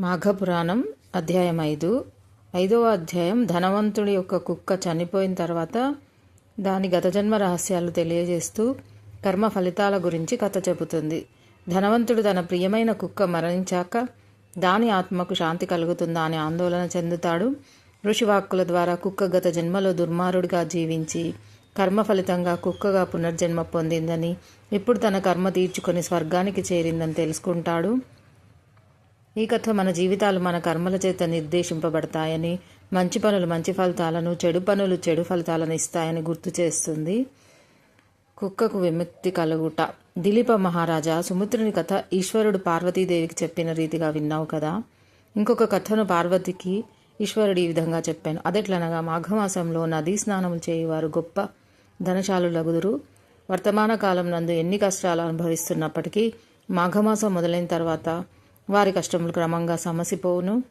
మాఘపురాణం అధ్యాయం ఐదు. ఐదవ అధ్యాయం ధనవంతుడి యొక్క కుక్క చనిపోయిన తర్వాత దాని గత జన్మ రహస్యాలు తెలియజేస్తూ కర్మ ఫలితాల గురించి కథ చెబుతుంది. ధనవంతుడు తన ప్రియమైన కుక్క మరణించాక దాని ఆత్మకు శాంతి కలుగుతుందా అని ఆందోళన చెందుతాడు. ఋషివాక్కుల ద్వారా కుక్క గత జన్మలో దుర్మారుడిగా జీవించి కర్మ ఫలితంగా కుక్కగా పునర్జన్మ పొందిందని ఇప్పుడు తన కర్మ తీర్చుకొని స్వర్గానికి చేరిందని తెలుసుకుంటాడు. ఈ కథ మన జీవితాలు మన కర్మల చేత నిర్దేశింపబడతాయని మంచి పనులు మంచి ఫలితాలను చెడు పనులు చెడు ఫలితాలను ఇస్తాయని గుర్తు చేస్తుంది. కుక్కకు విముక్తి కలుగుట. దిలీప మహారాజా సుముద్రుని కథ ఈశ్వరుడు పార్వతీదేవికి చెప్పిన రీతిగా విన్నావు కదా? ఇంకొక కథను పార్వతికి ఈశ్వరుడు ఈ విధంగా చెప్పాను. అదెట్లనగా మాఘమాసంలో నదీ స్నానములు చేయువారు గొప్ప ధనశాలులగుదురు. వర్తమాన కాలం నందు ఎన్ని కష్టాలు అనుభవిస్తున్నప్పటికీ మాఘమాసం మొదలైన తర్వాత వారి కష్టములు క్రమంగా సమసిపోవును.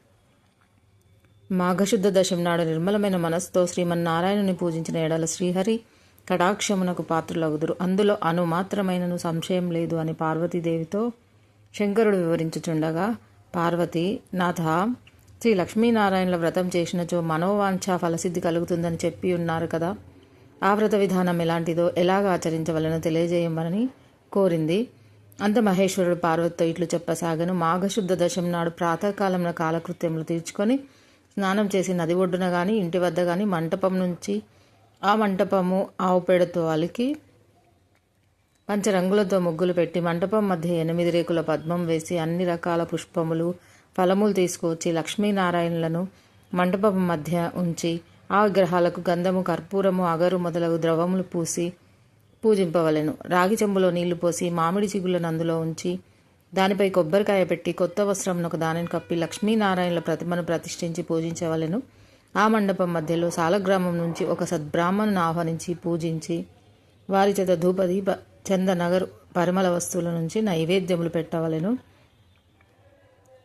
మాఘశుద్ధ దశం నాడు నిర్మలమైన మనస్సుతో శ్రీమన్నారాయణుని పూజించిన ఎడల శ్రీహరి కటాక్షమునకు పాత్రలగుదురు. అందులో అను మాత్రమైనను సంశయం లేదు అని పార్వతీదేవితో శంకరుడు వివరించుచుండగా పార్వతి నాథ శ్రీ లక్ష్మీనారాయణుల వ్రతం చేసినచో మనోవాంఛ ఫలసిద్ధి కలుగుతుందని చెప్పి ఉన్నారు కదా. ఆ వ్రత విధానం ఎలాంటిదో ఎలాగ ఆచరించవలనో తెలియజేయమని కోరింది అంత మహేశ్వరుడు పార్వతితో ఇట్లు చెప్పసాగను. మాఘశుద్ధ దశం నాడు ప్రాతకాలంలో కాలకృత్యములు తీర్చుకొని స్నానం చేసి నది ఒడ్డున కానీ ఇంటి వద్ద కానీ మంటపం నుంచి ఆ మంటపము ఆవు పేడతో అలికి పంచరంగులతో ముగ్గులు పెట్టి మంటపం మధ్య ఎనిమిది రేకుల పద్మం వేసి అన్ని రకాల పుష్పములు ఫలములు తీసుకువచ్చి లక్ష్మీనారాయణులను మంటపం మధ్య ఉంచి ఆ విగ్రహాలకు గంధము కర్పూరము అగరు మొదలగు ద్రవములు పూసి పూజింపవలెను. రాగి చెంబులో నీళ్ళు పోసి మామిడి చిగులను అందులో ఉంచి దానిపై కొబ్బరికాయ పెట్టి కొత్త వస్త్రమునకు దానిని కప్పి లక్ష్మీనారాయణుల ప్రతిమను ప్రతిష్ఠించి పూజించవలెను. ఆ మండపం మధ్యలో సాలగ్రామం నుంచి ఒక సద్బ్రాహ్మణును ఆహ్వానించి పూజించి వారి చేత ధూపదీప చందనగర్ పరిమళ వస్తువుల నుంచి నైవేద్యములు పెట్టవలెను.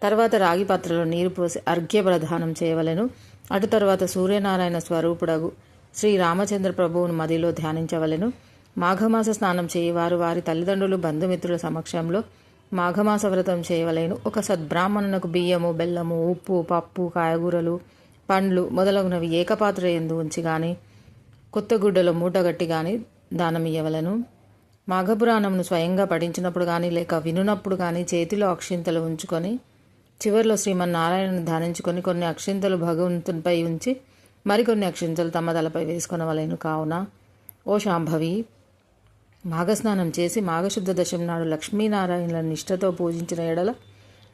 తర్వాత రాగి పాత్రలో నీరు పోసి అర్ఘ్య ప్రదానం చేయవలెను. అటు తర్వాత సూర్యనారాయణ స్వరూపుడగు శ్రీ రామచంద్ర ప్రభువును మదిలో ధ్యానించవలెను. మాఘమాస స్నానం చేయవారు వారి తల్లిదండ్రులు బంధుమిత్రుల సమక్షంలో మాఘమాస వ్రతం చేయవలేను. ఒక సద్బ్రాహ్మణునకు బియ్యము బెల్లము ఉప్పు పప్పు కాయగూరలు పండ్లు మొదలగునవి ఏకపాత్ర ఎందు ఉంచి కానీ కొత్త గుడ్డలో మూటగట్టి కానీ దానం మాఘపురాణమును స్వయంగా పఠించినప్పుడు కానీ లేక వినునప్పుడు కానీ చేతిలో అక్షింతలు ఉంచుకొని చివరిలో శ్రీమన్నారాయణను ధ్యానించుకొని కొన్ని అక్షింతలు భగవంతునిపై ఉంచి మరికొన్ని అక్షింతలు తమ తలపై వేసుకొనవలేను. కావున ఓ శాంభవి మాఘస్నానం చేసి మాఘశుద్ధ దశం నాడు లక్ష్మీనారాయణుల నిష్ఠతో పూజించిన ఎడల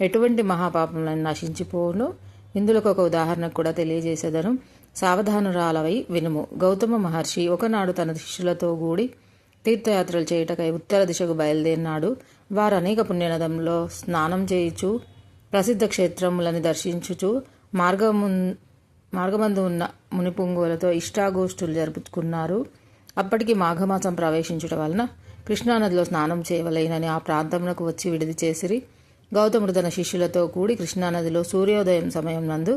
ఎటువంటి మహాపాపములను నశించిపోను ఇందులో ఒక ఉదాహరణ కూడా తెలియజేసేదను. సావధానురాలవై వినుము. గౌతమ మహర్షి ఒకనాడు తన శిష్యులతో కూడి తీర్థయాత్రలు చేయుటకై ఉత్తర దిశకు బయలుదేరినాడు. వారు అనేక పుణ్యనదంలో స్నానం చేయుచు ప్రసిద్ధ క్షేత్రములను దర్శించుచు మార్గము మార్గమందు ఉన్న మునిపుంగులతో ఇష్టాగోష్ఠులు జరుపుకున్నారు. అప్పటికి మాఘమాసం ప్రవేశించడం వలన కృష్ణానదిలో స్నానం చేయవలేనని ఆ ప్రాంతమునకు వచ్చి విడిది చేసిరి. గౌతముడు తన శిష్యులతో కూడి కృష్ణానదిలో సూర్యోదయం సమయం నందు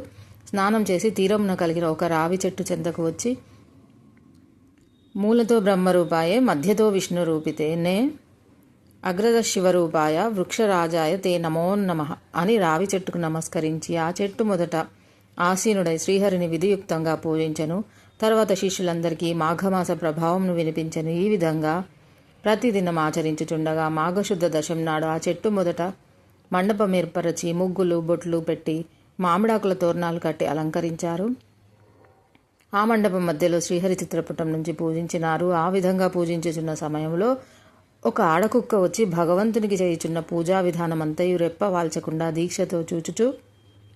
స్నానం చేసి తీరమున కలిగిన ఒక రావి చెట్టు చెంతకు వచ్చి మూలతో బ్రహ్మరూపాయే మధ్యతో విష్ణు రూపితే నే అగ్రద శివరూపాయ వృక్షరాజాయ తే నమో నమ అని రావి చెట్టుకు నమస్కరించి ఆ చెట్టు మొదట ఆసీనుడై శ్రీహరిని విధియుక్తంగా పూజించను. తర్వాత శిష్యులందరికీ మాఘమాస ప్రభావంను వినిపించను. ఈ విధంగా ప్రతిదినం ఆచరించుచుండగా మాఘశుద్ధ దశం నాడు ఆ చెట్టు మొదట మండపం ఏర్పరచి ముగ్గులు బొట్లు పెట్టి మామిడాకుల తోరణాలు కట్టి అలంకరించారు. ఆ మండపం మధ్యలో శ్రీహరి చిత్రపటం నుంచి పూజించినారు. ఆ విధంగా పూజించుచున్న సమయంలో ఒక ఆడకుక్క వచ్చి భగవంతునికి చేయుచున్న పూజా విధానమంతయు రెప్ప వాల్చకుండా దీక్షతో చూచుచూ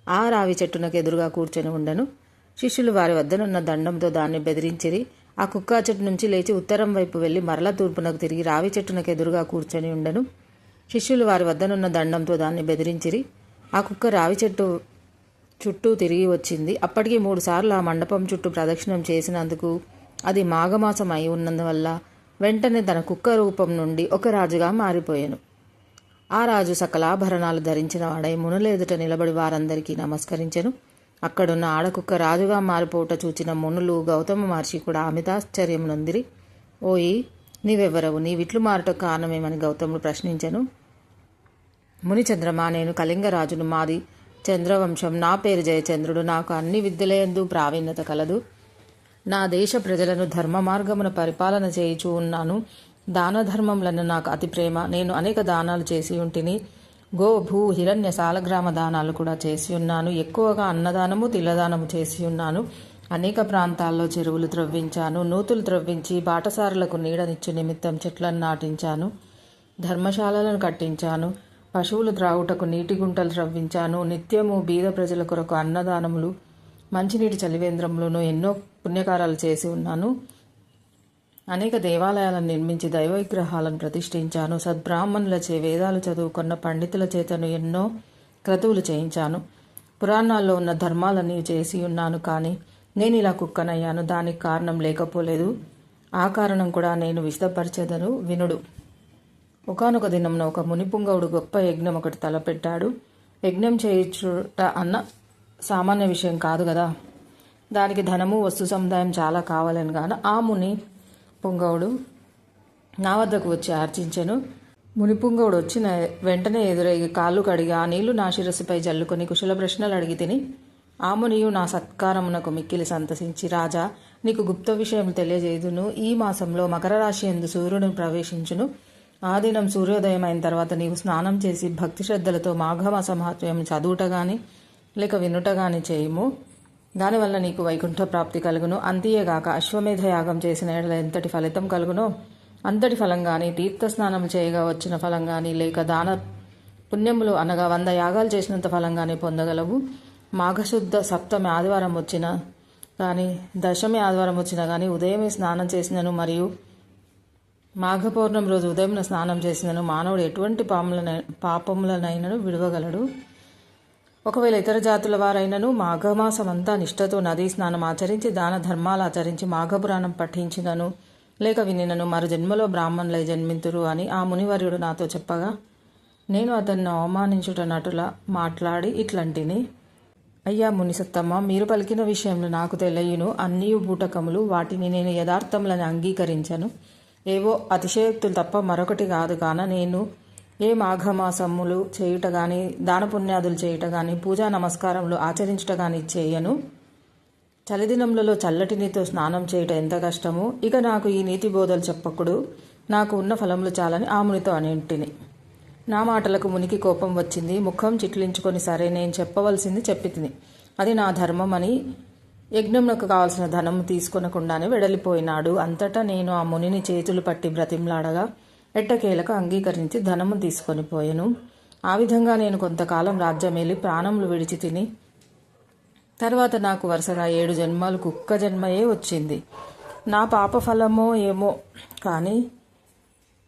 ఆ రావి చెట్టునకు ఎదురుగా కూర్చొని ఉండను. శిష్యులు వారి వద్దనున్న దండంతో దాన్ని బెదిరించిరి. ఆ కుక్క చెట్టు నుంచి లేచి ఉత్తరం వైపు వెళ్ళి మరల తూర్పునకు తిరిగి రావి చెట్టునకు ఎదురుగా కూర్చొని ఉండను. శిష్యులు వారి వద్దనున్న దండంతో దాన్ని బెదిరించిరి. ఆ కుక్క రావి చెట్టు చుట్టూ తిరిగి వచ్చింది. అప్పటికి మూడు సార్లు ఆ మండపం చుట్టూ ప్రదక్షిణం చేసినందుకు అది మాఘమాసం అయి ఉన్నందువల్ల వెంటనే తన కుక్క రూపం నుండి ఒక రాజుగా మారిపోయాను. ఆ రాజు సకలాభరణాలు ధరించిన వాడై మునులేదుట నిలబడి వారందరికీ నమస్కరించెను. అక్కడున్న ఆడకుక్క రాజుగా మారిపోట చూచిన మునులు గౌతమ మహర్షి కూడా అమితాశ్చర్యం నొందిరి ఓయి నీ నీవిట్లు మారట కారణమేమని గౌతముడు ప్రశ్నించెను. మునిచంద్రమా నేను కళింగరాజును మాది. చంద్రవంశం నా పేరు జయచంద్రుడు. నాకు అన్ని విద్యలయందు ప్రావీణ్యత కలదు. నా దేశ ప్రజలను ధర్మ మార్గమున పరిపాలన చేయుచూ ఉన్నాను. దాన ధర్మములను నాకు అతి ప్రేమ. నేను అనేక దానాలు చేసి ఉంటిని. గో భూ హిరణ్య సాలగ్రామ దానాలు కూడా చేసి ఉన్నాను. ఎక్కువగా అన్నదానము తిల్లదానము చేసి ఉన్నాను. అనేక ప్రాంతాల్లో చెరువులు త్రవ్వించాను. నూతులు త్రవ్వించి బాటసారులకు నీడనిచ్చు నిమిత్తం చెట్లను నాటించాను. ధర్మశాలలను కట్టించాను. పశువులు త్రాగుటకు నీటి గుంటలు త్రవ్వించాను. నిత్యము బీద ప్రజల కొరకు అన్నదానములు మంచినీటి చలివేంద్రములను ఎన్నో పుణ్యకారాలు చేసి ఉన్నాను. అనేక దేవాలయాలను నిర్మించి దైవ విగ్రహాలను ప్రతిష్ఠించాను. సద్బ్రాహ్మణులచే వేదాలు చదువుకున్న పండితుల చేతను ఎన్నో క్రతువులు చేయించాను. పురాణాల్లో ఉన్న ధర్మాలన్నీ చేసి ఉన్నాను కానీ నేను ఇలా కుక్కనయ్యాను. దానికి కారణం లేకపోలేదు. ఆ కారణం కూడా నేను విశదపరిచేదను. వినుడు. ఒకనొక దినంన ఒక మునిపుంగవుడు గొప్ప యజ్ఞం ఒకటి తలపెట్టాడు. యజ్ఞం చేయించుట అన్న సామాన్య విషయం కాదు కదా. దానికి ధనము వస్తు సముదాయం చాలా కావాలని కానీ ఆ ముని పుంగవుడు నా వద్దకు వచ్చి ఆర్చించెను మునిపుంగవుడు వచ్చిన వెంటనే ఎదురయ్యి కాళ్ళు కడిగి ఆ నీళ్ళు నా శిరస్సుపై జల్లుకొని కుశల ప్రశ్నలు అడిగి తిని ఆ మునియు నా సత్కారమునకు మిక్కిలి సంతసించి రాజా నీకు గుప్త విషయం తెలియజేయుదును. ఈ మాసంలో మకర రాశి ఎందు సూర్యుడు ప్రవేశించును. ఆ దినం సూర్యోదయం అయిన తర్వాత నీవు స్నానం చేసి భక్తి శ్రద్ధలతో మాఘమాస మహాత్మ్యం చదువుట గాని లేక వినుట గాని చేయము. దానివల్ల నీకు వైకుంఠ ప్రాప్తి కలుగును. అంతేగాక అశ్వమేధ యాగం చేసిన ఎడల ఎంతటి ఫలితం కలుగునో? అంతటి ఫలం కానీ తీర్థ స్నానం చేయగా వచ్చిన ఫలం కానీ లేక దాన పుణ్యములు అనగా వంద యాగాలు చేసినంత ఫలం కానీ పొందగలవు? మాఘశుద్ధ సప్తమి ఆదివారం వచ్చిన కానీ దశమి ఆదివారం వచ్చినా కానీ ఉదయమే స్నానం చేసినను మరియు మాఘ పౌర్ణమి రోజు ఉదయం స్నానం చేసినను మానవుడు ఎటువంటి పాములనై పాపములనైనను విడవగలడు? ఒకవేళ ఇతర జాతుల వారైనను మాఘమాసమంతా నిష్ఠతో నదీ స్నానం ఆచరించి దాన ధర్మాలు ఆచరించి మాఘపురాణం పఠించినను లేక వినినను మరు జన్మలో బ్రాహ్మణులై జన్మింతురు అని ఆ మునివర్యుడు నాతో చెప్పగా నేను అతన్ని అవమానించుట నటుల మాట్లాడి ఇట్లాంటిని. అయ్యా మునిసత్తమ్మ మీరు పలికిన విషయంలో నాకు తెలియను అన్నీ బూటకములు వాటిని నేను యథార్థములని అంగీకరించను. ఏవో అతిశయోక్తులు తప్ప మరొకటి కాదు కాన నేను ఏ మాఘమాసములు చేయుట గాని దానపుణ్యాదులు చేయుట గాని పూజా నమస్కారములు ఆచరించుట గాని చేయను. చలిదినములలో చల్లటి నీతో స్నానం చేయుట ఎంత కష్టమో? ఇక నాకు ఈ నీతి బోధలు చెప్పకుడు. నాకు ఉన్న ఫలములు చాలని ఆ మునితో అనింటిని. నా మాటలకు మునికి కోపం వచ్చింది. ముఖం చిట్లించుకొని సరే నేను చెప్పవలసింది చెప్పి అది నా ధర్మం అని యజ్ఞంకు కావలసిన ధనం తీసుకొనకుండానే వెడలిపోయినాడు. అంతటా నేను ఆ మునిని చేతులు పట్టి బ్రతిమ్లాడగా ఎట్టకేలకు అంగీకరించి ధనము తీసుకొని పోయెను. ఆ విధంగా నేను కొంతకాలం రాజ్యమేలి ప్రాణములు విడిచి తిని తర్వాత నాకు వరుసగా ఏడు జన్మలు కుక్క జన్మయే వచ్చింది. నా పాప ఫలమో ఏమో కానీ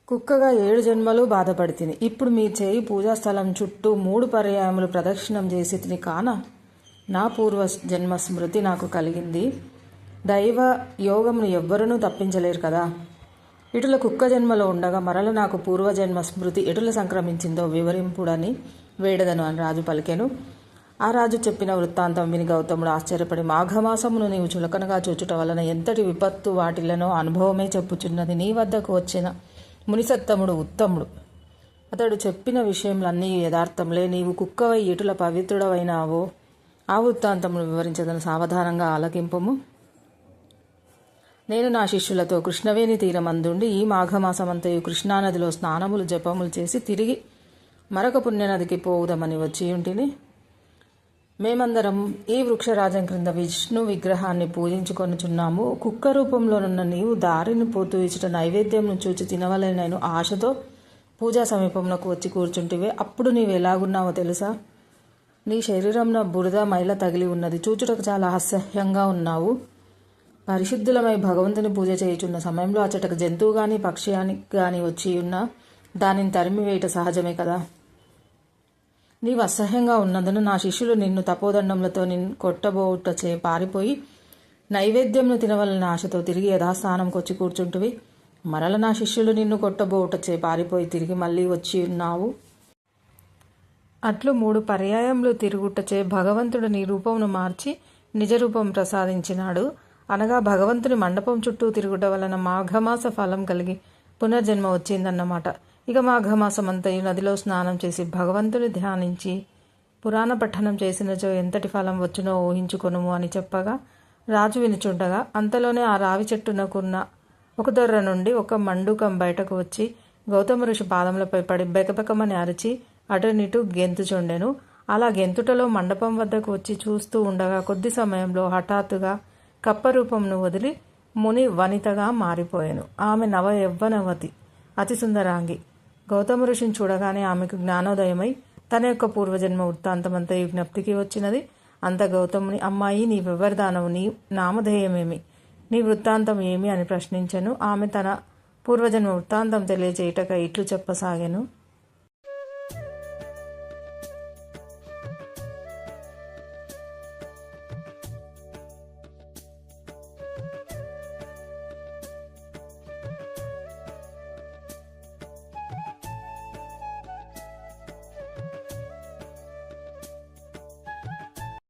కుక్కగా ఏడు జన్మలు బాధపడితిని. ఇప్పుడు మీ చేయి పూజాస్థలం చుట్టూ మూడు పర్యాయములు ప్రదక్షిణం చేసి తిని కాన నా పూర్వ జన్మ స్మృతి నాకు కలిగింది. దైవ యోగమును ఎవ్వరూ తప్పించలేరు కదా. ఇటుల కుక్క జన్మలో ఉండగా మరల నాకు పూర్వజన్మ స్మృతి ఎటుల సంక్రమించిందో వివరింపుడని వేడదను అని రాజు పలికెను. ఆ రాజు చెప్పిన వృత్తాంతం విని గౌతముడు ఆశ్చర్యపడి మాఘమాసమును నీవు చులకనగా చూచుట వలన ఎంతటి విపత్తు వాటిలనో అనుభవమే చెప్పుచున్నది నీ వద్దకు వచ్చిన మునిసత్తముడు ఉత్తముడు. అతడు చెప్పిన విషయంలన్నీ యథార్థంలే నీవు కుక్కవై ఇటుల పవిత్రుడవైనావో ఆ వృత్తాంతమును వివరించదని. సావధానంగా ఆలకింపము. నేను నా శిష్యులతో కృష్ణవేణి తీరమందుండి ఈ మాఘమాసమంతయు కృష్ణానదిలో స్నానములు జపములు చేసి తిరిగి మరొక పుణ్యనదికి పోవుదామని వచ్చి ఉంటిని మేమందరం ఈ వృక్షరాజం క్రింద విష్ణు విగ్రహాన్ని పూజించుకొనుచున్నాము. కుక్క రూపంలోనున్న నీవు దారిని పోతూ ఇచ్చట నైవేద్యంను చూచి తినవలెనను ఆశతో పూజా సమీపంలోకి వచ్చి కూర్చుంటివే. అప్పుడు నీవు ఎలాగున్నావో తెలుసా? నీ శరీరంలో బురద మైల తగిలి ఉన్నది. చూచుటకు చాలా అసహ్యంగా ఉన్నావు. పరిశుద్ధులమై భగవంతుని పూజ చేయుచున్న సమయంలో అచ్చటకు జంతువు గాని పక్షి గాని వచ్చి ఉన్న దానిని తరిమివేయట సహజమే కదా. నీవు అసహ్యంగా ఉన్నందున నా శిష్యులు నిన్ను తపోదండములతో నిన్ను కొట్టబోటచే పారిపోయి నైవేద్యంను తినవలన ఆశతో తిరిగి యథాస్థానంకి వచ్చి కూర్చుంటువి. మరల నా శిష్యులు నిన్ను కొట్టబోటచే పారిపోయి తిరిగి మళ్ళీ వచ్చి ఉన్నావు. అట్లు మూడు పర్యాయములు తిరుగుటచే భగవంతుడు నీ రూపమును మార్చి నిజ రూపం ప్రసాదించినాడు. అనగా భగవంతుని మండపం చుట్టూ తిరుగుట వలన మాఘమాస ఫలం కలిగి పునర్జన్మ వచ్చిందన్నమాట. ఇక మాఘమాసమంతయు నదిలో స్నానం చేసి భగవంతుని ధ్యానించి పురాణ పఠనం చేసినచో ఎంతటి ఫలం వచ్చునో ఊహించుకొనుము అని చెప్పగా రాజు వినుచుండగా అంతలోనే ఆ రావి చెట్టునకున్న ఒక దొర్ర నుండి ఒక మండుకం బయటకు వచ్చి గౌతమ ఋషి పాదములపై పడి బెకబెకమని అరిచి అటునిటు గెంతుచుండెను అలా గెంతుటలో మండపం వద్దకు వచ్చి చూస్తూ ఉండగా కొద్ది సమయంలో హఠాత్తుగా కప్పరూపంను వదిలి ముని వనితగా మారిపోయాను. ఆమె నవ యవ్వనవతి అతి సుందరాంగి గౌతమ ఋషిని చూడగానే ఆమెకు జ్ఞానోదయమై తన యొక్క పూర్వజన్మ వృత్తాంతమంతా ఈ జ్ఞప్తికి వచ్చినది. అంత గౌతముని అమ్మాయి నీ వివరదానవు నీ నామధేయమేమి? నీ వృత్తాంతం ఏమి అని ప్రశ్నించను. ఆమె తన పూర్వజన్మ వృత్తాంతం తెలియజేయటక ఇట్లు చెప్పసాగాను.